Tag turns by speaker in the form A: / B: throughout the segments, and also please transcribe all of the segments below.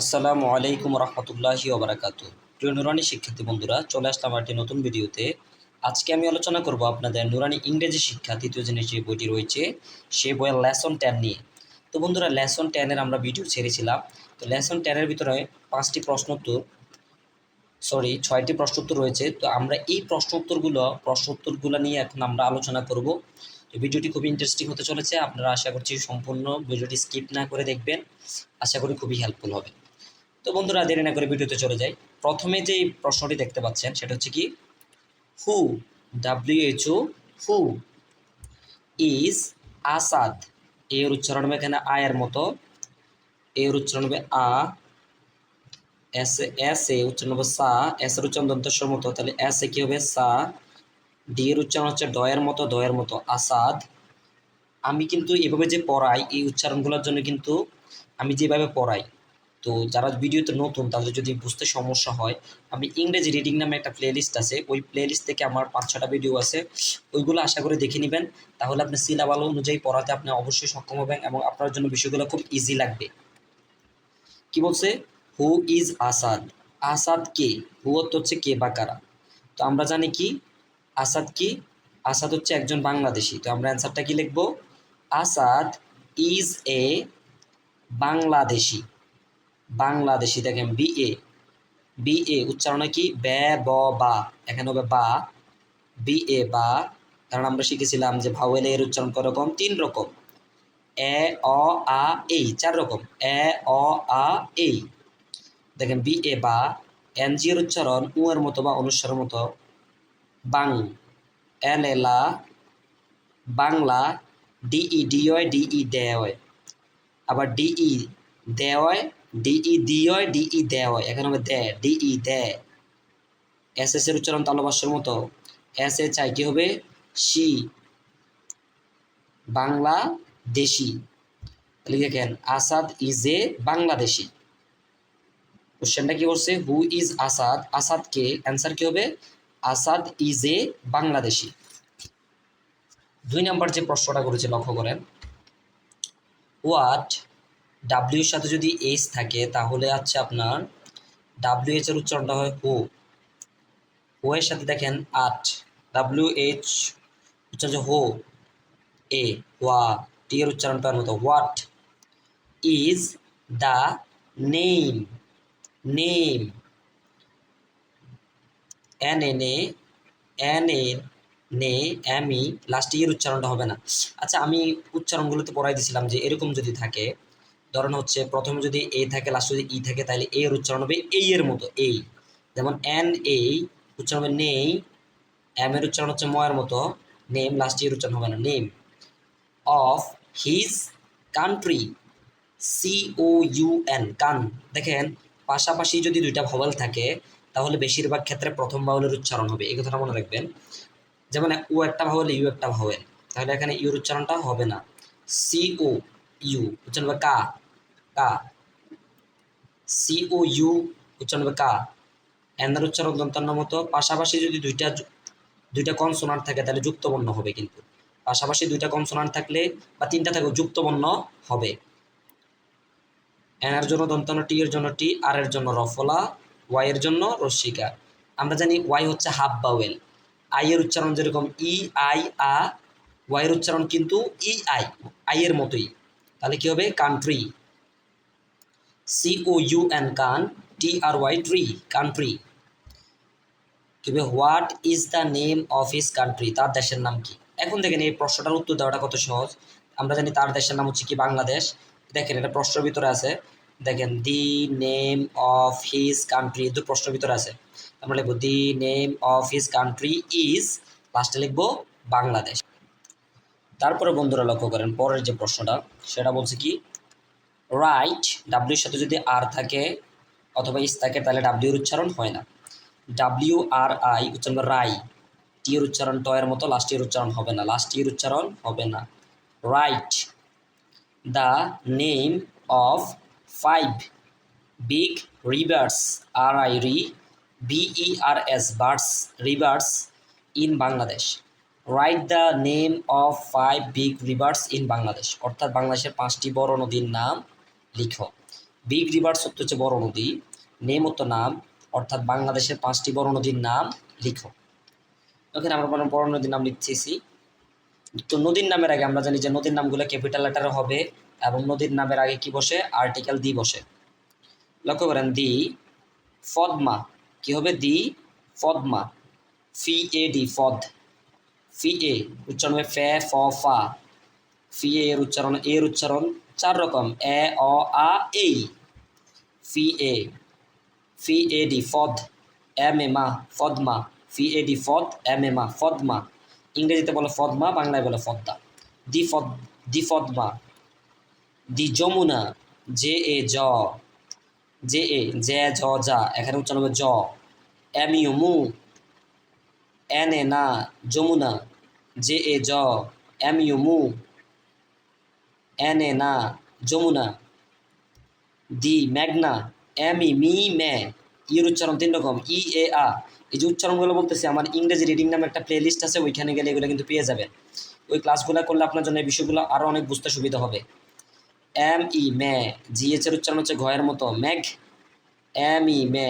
A: আসসালামু আলাইকুম রহমতুল্লাহি ওবরাকাত প্রিয় নুরানি শিক্ষার্থী বন্ধুরা, চলে আসলাম একটি নতুন ভিডিওতে। আজকে আমি আলোচনা করব আপনাদের নুরানি ইংরেজি শিক্ষা তৃতীয় শ্রেণির যে বইটি রয়েছে, সে বইয়ের লেসন টেন নিয়ে। তো বন্ধুরা, লেসন টেনের আমরা ভিডিও ছেড়েছিলাম। তো লেসন টেনের ভিতরে পাঁচটি প্রশ্ন উত্তর, সরি, ছয়টি প্রশ্ন উত্তর রয়েছে। তো আমরা এই প্রশ্ন উত্তরগুলো প্রশ্ন উত্তরগুলো নিয়ে এখন আমরা আলোচনা করব। তো ভিডিওটি খুবই ইন্টারেস্টিং হতে চলেছে। আপনারা আশা করছি সম্পূর্ণ ভিডিওটি স্কিপ না করে দেখবেন। আশা করি খুবই হেল্পফুল হবে। তো বন্ধুরা দেরি না করে ভিডিওতে চলে যাই। প্রথমে যেই প্রশ্নটি দেখতে পাচ্ছেন, সেটা হচ্ছে কি? Who W H O who is Asad এর উচ্চারণ হবে এখানে আয়ের মতো। এর উচ্চারণ হবে আ এস এস এ উচ্চারণ হবে সা। এস এর উচ্চারণ দন্তস্বর মতো, তাহলে এস এ কি হবে? সা। ডি এর উচ্চারণ হচ্ছে ডয়ের মতো দয়ের মতো, আসাদ। আমি কিন্তু এভাবে যে পড়াই, এই উচ্চারণগুলোর জন্য কিন্তু আমি যেভাবে পড়াই তো যারা ভিডিওতে নতুন, তাদের যদি বুঝতে সমস্যা হয়, আমি ইংরেজি রিডিং নামে একটা প্লেলিস্ট আছে, ওই প্লেলিস্ট থেকে আমার পাঁচ, ছটা ভিডিও আছে, ওইগুলো আশা করে দেখে নেবেন। তাহলে আপনি সিলাবাল অনুযায়ী পড়াতে আপনি অবশ্যই সক্ষম হবেন এবং আপনার জন্য বিষয়গুলো খুব ইজি লাগবে। কি বলছে? হু ইজ আসাদ আসাদ কে? হু অর্থ হচ্ছে কে বা কারা? তো আমরা জানি কি? আসাদ কি? আসাদ হচ্ছে একজন বাংলাদেশি। তো আমরা অ্যান্সারটা কি লিখব? Asad is a Bangladeshi. Bangladeshi, দেখেন বি এ বি এ উচ্চারণে কি? বে ব, বা। এখানে হবে বা বি এ বা। কারণ আমরা শিখেছিলাম যে ভাওয়েল এর উচ্চারণ করকম তিন রকম। এ, অ, আ, এই, চার রকম। এ, অ, আ, এই। দেখেন বি এ বা। এনজি এর উচ্চারণ উ এর মতো বা অনুস্বরের মতো। বাং, এল এলা বাংলা ডিই ডিওয় ডিই দেয় আবার ডিই দেওয় ডিই দিয় ডিই দেওয় এখানে হবে দে ডিই দে এস এস এর উচ্চারণ তালবাসের মতো। এস এ চাই কি হবে? সি বাংলা দেশি। Asad is a Bangladeshi. কোশ্চেনটা কি বলছে হু ইজ আসাদ? আসাদ কে? অ্যান্সার কি হবে? Asad is a Bangladeshi. দুই নাম্বার যে প্রশ্নটা করেছে, লক্ষ্য করেন। হোয়াট ডাব্লিউর সাথে যদি এইচ থাকে, তাহলে আছে আপনার ডাব্লিউ এইচ এর উচ্চারণটা হয় হো। হো এর সাথে দেখেন আট। ডাব্লিউ এইচ উচ্চারণ হো। এ ওয়া টি এর উচ্চারণ পাওয়ার মতো। What is the name name N N A N A নে এমি লাস্টে এর উচ্চারণটা হবে না। আচ্ছা আমি উচ্চারণগুলোতে পড়াই দিছিলাম যে এরকম যদি থাকে ধরেন হচ্ছে প্রথমে যদি এ থাকে লাস্ট যদি ই থাকে, তাহলে এ এর উচ্চারণ হবে এই এর মতো এই যেমন এন এই উচ্চারণ হবে নেই এম এর উচ্চারণ হচ্ছে ময়ের মতো নেম লাস্ট এর উচ্চারণ হবে না name of his country C O U N কান দেখেন, পাশাপাশি যদি দুইটা ভাওয়াল থাকে, তাহলে বেশিরভাগ ক্ষেত্রে প্রথম ভাওয়ালের উচ্চারণ হবে, এই কথাটা মনে রাখবেন। যেমন ও একটা ভাওয়াল ইউ একটা ভাওয়াল তাহলে এখানে ইউর উচ্চারণটা হবে না। সি ও ইউ উচ্চারণ হবে কা। কা। সি ও ইউ উচ্চারণ হবে কা। এনার উচ্চারণ দন্তান্ন মতো পাশাপাশি যদি দুইটা দুইটা কনসোনান্ট থাকে, তাহলে হবে কিন্তু। পাশাপাশি দুইটা কনসোনান্ট থাকলে বা তিনটা থাকলে হবে। এনার জন্য দন্তান্ন টি এর জন্য টি, আর এর জন্য রফলা, ওয়াই এর জন্য রস্মিকা আমরা জানি ওয়াই হচ্ছে হাফ বাওয়েল আই এর উচ্চারণ যেরকম ই, আই, আ, ওয়াই এর উচ্চারণ কিন্তু ই, আই আই এর মতোই। তাহলে কি হবে? Country. C O U N কান টি আর ওয়াই ট্রি কান্ট্রি কি হবে what is the name of his country তার দেশের নাম কি? এখন দেখেন এই প্রশ্নটার উত্তর দেওয়াটা কত সহজ। আমরা জানি তার দেশের নাম হচ্ছে কি বাংলাদেশ। দেখেন, এটা প্রশ্নের ভিতরে আছে। দেখেন the name of his country দু প্রশ্নের ভিতরে আছে। আমরা লিখব the name of his country is লাস্টে লিখব, বাংলাদেশ। তারপরে বন্ধুরা লক্ষ্য করেন, পরের যে প্রশ্নটা, সেটা বলছে কি? রাইট ডাব্লিউর সাথে যদি আর থাকে অথবা ইস থাকে, তাহলে ডাব্লিউর উচ্চারণ হয় না। ডাব্লিউ আর আই উচ্চারণ রাই টি এর উচ্চারণ ট এর মতো লাস্ট এর উচ্চারণ হবে না। লাস্ট এর উচ্চারণ হবে না। Write the name of five big rivers R I রি V E R S birds rivers in Bangladesh write the name of five big rivers in Bangladesh অর্থাৎ বাংলাদেশের পাঁচটি বড় নদীর নাম লিখো। বিগ রিভার্স হচ্ছে হচ্ছে বড় নদী। নেম হতো নাম, অর্থাৎ বাংলাদেশের পাঁচটি বড় নদীর নাম লিখো। ওখানে আমরা বড় নদীর নাম লিখতেছি। তো নদীর নামের আগে আমরা জানি যে নদীর নামগুলো ক্যাপিটাল লেটারে হবে এবং নদীর নামের আগে কি বসে? আর্টিকেল দি বসে। লক্ষ্য করেন দি ফদমা। কি হবে? দি ফদমা। ফি এ ডি ফদ। ফি এ উচ্চারণ হবে ফে, ফ, ফা। ফি এ এর উচ্চারণ এর উচ্চারণ চার রকম, এ, অ, আ এই ফি, এ। ফি, এ, ডি, ফদ, এম, এ, মা, ফদমা। ফি, এ, ডি, ফদ, এম, এ, মা, ফদমা। ইংরেজিতে বলে ফদমা, বাংলায় বলে ফদ্দা। দি ফদ দি ফদমা। দি যমুনা, জে, এ, জ। জে, এ, জে জ যা এখানে উচ্চারণ হবে জ। এম, ইউ, মু। এন, এ, না, যমুনা। জে, এ, জ। এম, ইউ, মু। এ না, যমুনা, দি ম্যাগনা ই, মি, মে ইর উচ্চারণ তিন রকম, ই, এ, আ। এই যে উচ্চারণগুলো বলতেছি, আমার ইংরেজি রিডিং নামে একটা প্লে লিস্ট আছে, ওইখানে গেলে এগুলো কিন্তু পেয়ে যাবেন। ওই ক্লাসগুলো করলে আপনার জন্য এই বিষয়গুলো আরও অনেক বুঝতে সুবিধা হবে। এম, ই, মে জিএচ এর উচ্চারণ হচ্ছে ঘয়ের মতো ম্যাগ এম, ই, মে,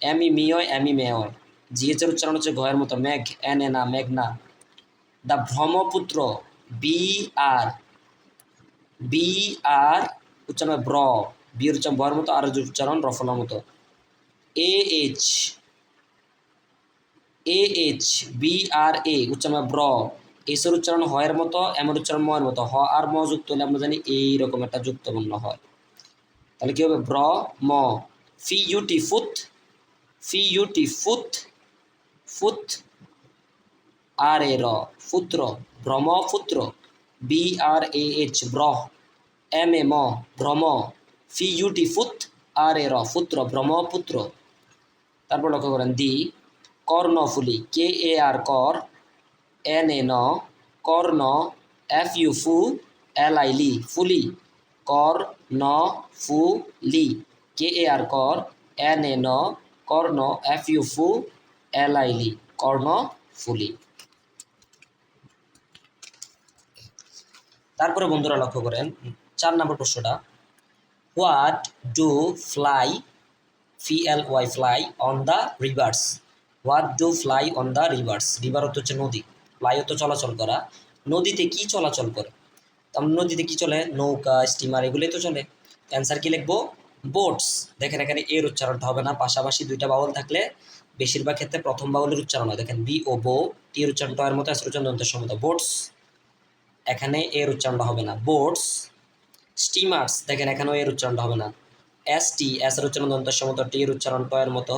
A: এম, ই, মি হয় এম, ই, মে হয় জিএচ এর উচ্চারণ হচ্ছে ঘয়ের মতো ম্যাগ এন, এ, না মেঘ না the Brahmaputra, B, R B R উচ্চারণ ব্র। বি উচ্চারণ বয়ের মতো, আর উচ্চারণ রফলার মতো। A H A H B R A উচ্চারণ ব্র। এসের উচ্চারণ হয়ের মতো এমন উচ্চারণ ময়ের মতো। হ আর ম যুক্ত হলে আমরা জানি এই রকম একটা যুক্তবর্ণ হয়। তাহলে কি হবে? ব্র, ম। ফি ইউটি ফুত ফি ইউটি ফুত ফুত আর এ র ফুত্র Brahmaputra B R A H ব্রহ M A ম ভ্রম ফি ইউটি ফুত আর এ র ফুত্র ব্রহ্মপুত্র তারপর লক্ষ্য করেন, দি, কর্ণফুলি কে এ আর কর এন এ ন কর্ণ এফ ইউ ফু এল আই লি ফুলি, কর, ন ফু লি কে এ আর কর এন এ ন কর্ণ এফ ইউ ফু এল আই লি কর্ণ, ফুলি। তারপরে বন্ধুরা লক্ষ্য করেন, চার নম্বর প্রশ্নটা what do fly F L Y fly on the rivers what do fly on the rivers river অর্থ হচ্ছে নদী। ফ্লাই অর্থ চলাচল করা। নদীতে কি চলাচল করে? নদীতে কি চলে? নৌকা স্টিমার এগুলোই তো চলে। অ্যান্সার কি লিখব? বোটস দেখেন এখানে এর উচ্চারণটা হবে না। পাশাপাশি দুইটা বাউল থাকলে বেশিরভাগ ক্ষেত্রে প্রথম বাউলের উচ্চারণ হয়। দেখেন বি ও বো টি এর উচ্চারণটা এর মতো উচ্চারণ দন্তের সমত। বোটস এখানে এর উচ্চারণটা হবে না। বোটস স্টিমার্স, দেখেন এখানেও এর উচ্চারণটা হবে না। এস টি, এস এর উচ্চারণ দন্তের সমত টি এর উচ্চারণ ট এর মতো।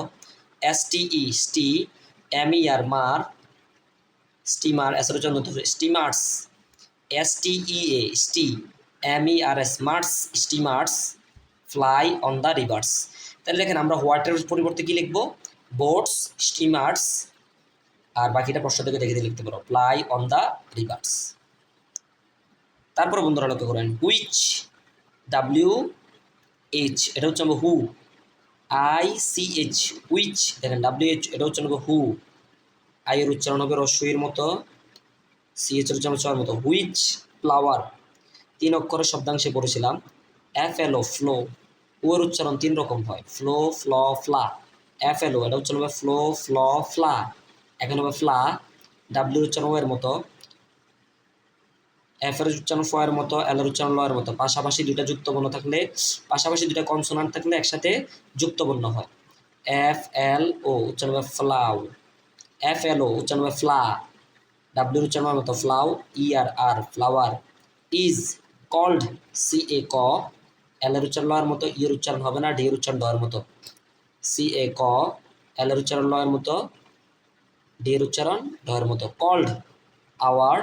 A: এস টি ই স্টি এম ই আর মার, স্টিমার, এস এর উচ্চারণ দন্ত steamers. S T E A, স্টি, M E R S, Mars, steamers, fly on the rivers. তাহলে দেখেন আমরা হোয়াটের পরিবর্তে কি লিখব? বোটস স্টিমার্স, আর বাকিটা প্রশ্ন থেকে দেখে লিখতে পারো। Fly on the rivers. তারপরে বন্ধুরা লক্ষ্য করেন হুইচ ডাব্লিউ এইচ এটা হচ্ছে আমরা হু আই সি এইচ হুইচ দেখেন ডাব্লিউ এইচ এটা হচ্ছে আমরা হু আই এর উচ্চারণ হবে রস্যইয়ের মতো সি এইচ হচ্ছে মতো হুইচ ফ্লাওয়ার তিন অক্ষরের শব্দাংশে পড়েছিলাম এফ এল ফ্লো ও এর উচ্চারণ তিন রকম হয় ফ্লো ফ্ল ফ্লা এফ এল এটা উচ্চারণ হবে ফ্লো ফ্ল ফ্লা এখন হবে ফ্লা ডাব্লিউ উচ্চারণ এর মতো এফ এর উচ্চারণ ফ এর মতো এল এর উচ্চারণ ল এর মতো। পাশাপাশি দুইটা যুক্তবর্ণ থাকলে, পাশাপাশি দুইটা কনসোনান্ট থাকলে একসাথে যুক্তবর্ণ হয়। এফ এল ও উচ্চারণ হবে ফ্লাউ এফ এল ও উচ্চারণ হবে ফ্লা ডাব্লিউ উচ্চারণ হবে মতো ফ্লাউ E R R flower is called C A ক এল এর উচ্চারণ লয়ের মতো ই এর উচ্চারণ হবে না ডি এর উচ্চারণ লয়ের মতো। সি এ ক এল এর উচ্চারণ লয়ের মতো ডি এর উচ্চারণ ঢয়ের মতো। Called our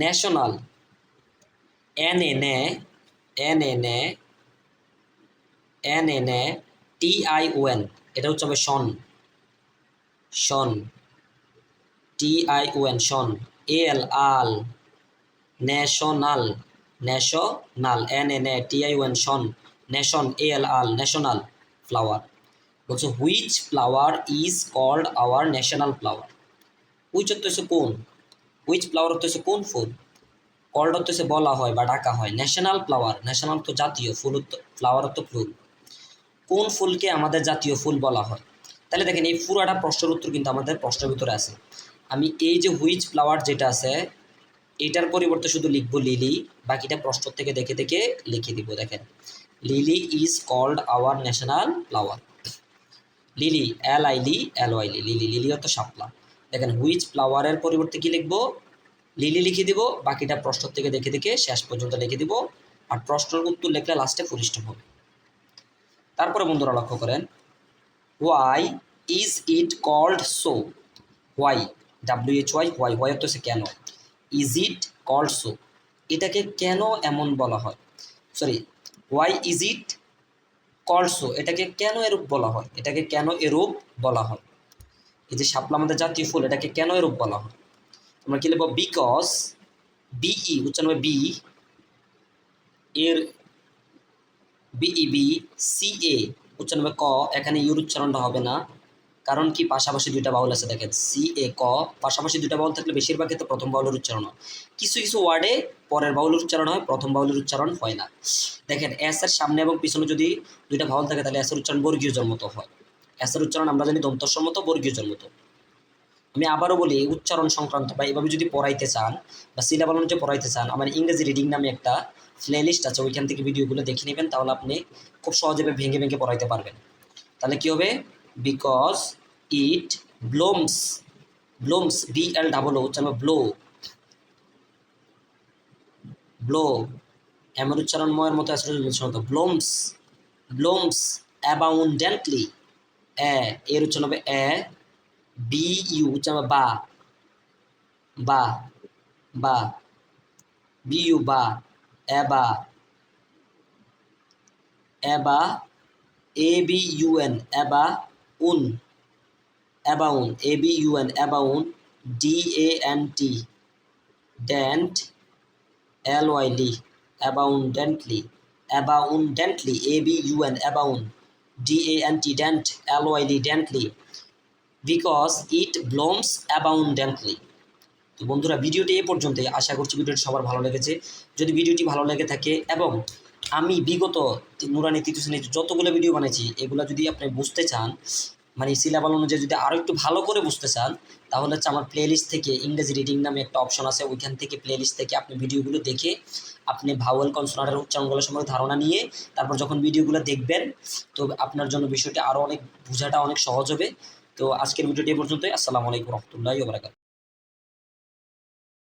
A: national N N A N N A N N A T I O N এটা হচ্ছে হবে শন শন টি আই ও এন শন A L Al national national N N A T I O N Shaun nation L আল national flower বলছে which flower is called our national flower অর্থ হচ্ছে কোন? হুইচ ফ্লাওয়ার হচ্ছে কোন ফুল? কল্ড হচ্ছে বলা হয় বা ডাকা হয় ন্যাশনাল ফ্লাওয়ার ন্যাশনাল তো জাতীয় ফুল ফ্লাওয়ার তো ফুল। কোন ফুলকে আমাদের জাতীয় ফুল বলা হয়? তাহলে দেখেন, এই পুরোটা প্রশ্নের উত্তর কিন্তু আমাদের প্রশ্নের ভিতরে আছে। আমি এই যে হুইচ ফ্লাওয়ার যেটা আছে, এটার পরিবর্তে শুধু লিখব লিলি বাকিটা প্রশ্ন থেকে দেখে দেখে লিখে দিব, দেখেন। Lily is called our national flower lily L I Li L Y লি লিলি লিলি অর্থ শাপলা। দেখেন হুইচ ফ্লাওয়ারের পরিবর্তে কি লিখব? লিলি লিখে দিব, বাকিটা প্রশ্ন থেকে দেখে দেখে শেষ পর্যন্ত লিখে দিব আর প্রশ্নের উত্তর লিখলে লাস্টে ফুরিষ্ট হবে। তারপরে বন্ধুরা লক্ষ্য করেন why is it called so why W H Y why why হচ্ছে কেন? ইজ ইট কল্ড সো এটাকে কেন এমন বলা হয়? Sorry why is it called so এটাকে কেন এরূপ বলা হয়? এটাকে কেন এরূপ বলা হয়? এই যে শাপলা আমাদের জাতীয় ফুল, এটাকে কেন এরূপ বলা হয়? আমরা কি লিখব? বিকজ বিই উচ্চারণ হবে বি এর বিই বি সি এ উচ্চারণ হবে ক, এখানে ইউর উচ্চারণটা হবে না, কারণ কি পাশাপাশি দুইটা বাউল আছে, দেখেন সি এ ক পাশাপাশি দুইটা বাউল থাকলে বেশিরভাগ ক্ষেত্রে প্রথম বাউলের উচ্চারণ হয়। কিছু কিছু ওয়ার্ডে পরের বাউলের উচ্চারণ হয়, প্রথম বাউলের উচ্চারণ হয় না। দেখেন এস এর সামনে এবং পিছনে যদি দুইটা বাউল থাকে, তাহলে এসের উচ্চারণ বর্গীয় জন্মত হয়। এসের উচ্চারণ আমরা জানি দন্তস্বর বর্গীয় জন্মত। আমি আবারও বলি উচ্চারণ সংক্রান্ত বা এভাবে যদি পড়াইতে চান বা সিলেবাল অনুযায়ী পড়াইতে চান, আমার ইংরেজি রিডিং নামে একটা প্লে লিস্ট আছে, ওইখান থেকে ভিডিওগুলো দেখে নেবেন, তাহলে আপনি খুব সহজে ভেঙে ভেঙে পড়াইতে পারবেন। তাহলে কী হবে? Because it blooms blooms B L double O উচ্চারণ ব্লো ব্লো এমন উচ্চারণ ময়ের মতো আসলে ব্লোমস ব্লোমস অ্যাবাউন্ডেন্টলি এ, এর উচ্চারণ হবে এ বি ইউ উচ্চারণ হবে বা বা বা বি ইউ বা এবা এবা এ বি ইউ এন এবা উন অ্যাবাউন A B U N অ্যাবাউন D A because it blooms abundantly তো বন্ধুরা, ভিডিওটি এ পর্যন্তই। আশা করছি ভিডিওটি সবার ভালো লেগেছে। যদি ভিডিওটি ভালো লেগে থাকে এবং আমি বিগত নুরানি তৃতীয় শ্রেণির যতগুলো ভিডিও বানিয়েছি এগুলো যদি আপনি বুঝতে চান মানে সিলেবাল অনুযায়ী যদি আরও একটু ভালো করে বুঝতে চান, তাহলে হচ্ছে আমার প্লেলিস্ট থেকে ইংরেজি রিডিং নামে একটা অপশন আছে। ওইখান থেকে প্লেলিস্ট থেকে আপনি ভিডিওগুলো দেখে আপনি ভাওয়েল কনসোনারের উচ্চারণগুলো সম্পর্কে ধারণা নিয়ে, তারপর যখন ভিডিওগুলো দেখবেন, তো আপনার জন্য বিষয়টি আরও অনেক বোঝাটা অনেক সহজ হবে। তো আজকের ভিডিওটি পর্যন্তই। আসসালামু আলাইকুম রহমতুল্লাহ